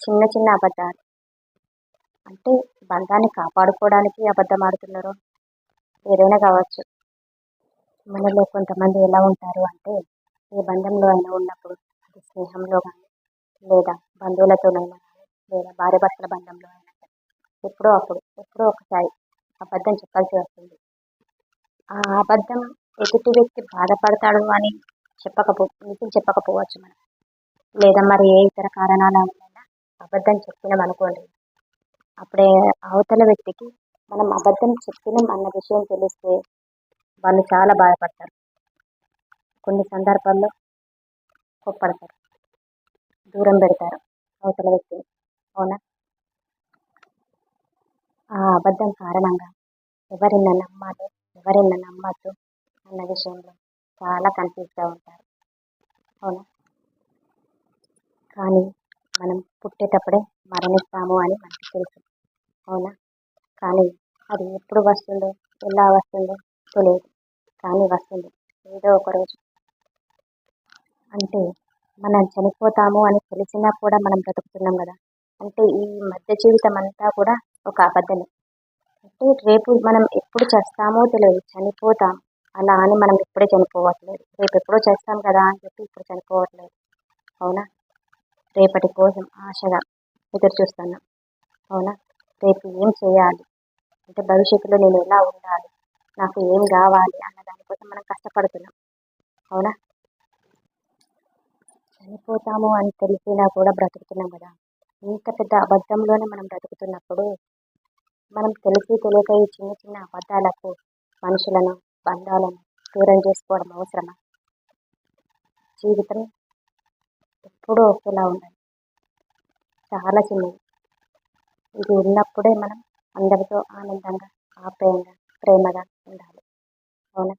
చిన్న చిన్న అబద్ధాలు. అంటే బంధాన్ని కాపాడుకోవడానికి అబద్ధం ఆడుతున్నారు ఏదైనా కావచ్చు. మనలో కొంతమంది ఎలా ఉంటారు అంటే ఏ బంధంలో అయినా ఉన్నప్పుడు అది స్నేహంలో కానీ లేదా బంధువులతోనైనా కానీ లేదా భార్య భర్తల బంధంలో అయినా కానీ ఎప్పుడో అప్పుడు ఎప్పుడో ఒకసారి అబద్ధం చెప్పాల్సి వస్తుంది. ఆ అబద్ధం ఎదుటి వ్యక్తి బాధపడతాడు అని చెప్పకపో నిజం చెప్పకపోవచ్చు మనం. లేదా మరి ఏ ఇతర కారణాల వల్ల అబద్ధం చెప్పినాం అనుకోండి. అప్పుడే అవతల వ్యక్తికి మనం అబద్ధం చెప్పినాం అన్న విషయం తెలిస్తే వాళ్ళు చాలా బాధపడతారు. కొన్ని సందర్భాల్లో కోప్పడతారు. దూరం పెడతారు అవతల వ్యక్తిని. అవునా? ఆ అబద్ధం కారణంగా ఎవరిన నమ్మాలి ఎవరిన నమ్మద్దు అన్న విషయంలో చాలా కన్ఫ్యూజ్గా ఉంటారు. అవునా? కానీ మనం పుట్టేటప్పుడే మరణిస్తాము అని మనకు తెలుసు. అవునా? కానీ అది ఎప్పుడు వస్తుందో ఎలా వస్తుందో తెలియదు. కానీ వస్తుంది. ఏదో ఒక రోజు. అంటే మనం చనిపోతాము అని తెలిసినా కూడా మనం బ్రతుకుతున్నాం కదా. అంటే ఈ మధ్య జీవితం అంతా కూడా ఒక అబద్ధమే. అంటే రేపు మనం ఎప్పుడు చేస్తామో తెలియదు. చనిపోతాం. అలా అని మనం ఇప్పుడే చనిపోవట్లేదు. రేపు ఎప్పుడో చేస్తాం కదా అని చెప్పి ఇప్పుడు చనిపోవట్లేదు. అవునా? రేపటి కోసం ఆశగా ఎదురు చూస్తున్నాం అవునా? రేపు ఏం చేయాలి? అంటే భవిష్యత్తులో నేను ఎలా ఉండాలి? నాకు ఏం కావాలి అన్న దానికోసం మనం కష్టపడుతున్నాం. అవునా? చనిపోతాము అని తెలిసినా కూడా బ్రతుకుతున్నాం కదా. ఇంత పెద్ద అబద్ధంలోనే మనం బ్రతుకుతున్నప్పుడు మనం తెలిసి తెలియక ఈ చిన్న చిన్న అబద్ధాలకు మనుషులను బంధాలను దూరం చేసుకోవడం అవసరమా? జీవితం ఎప్పుడూ ఒకేలా ఉండాలి చాలా చిన్నది. ఇది ఉన్నప్పుడే మనం అందరితో ఆనందంగా ఆప్యాయంగా ప్రేమగా ఉండాలి. అవునా?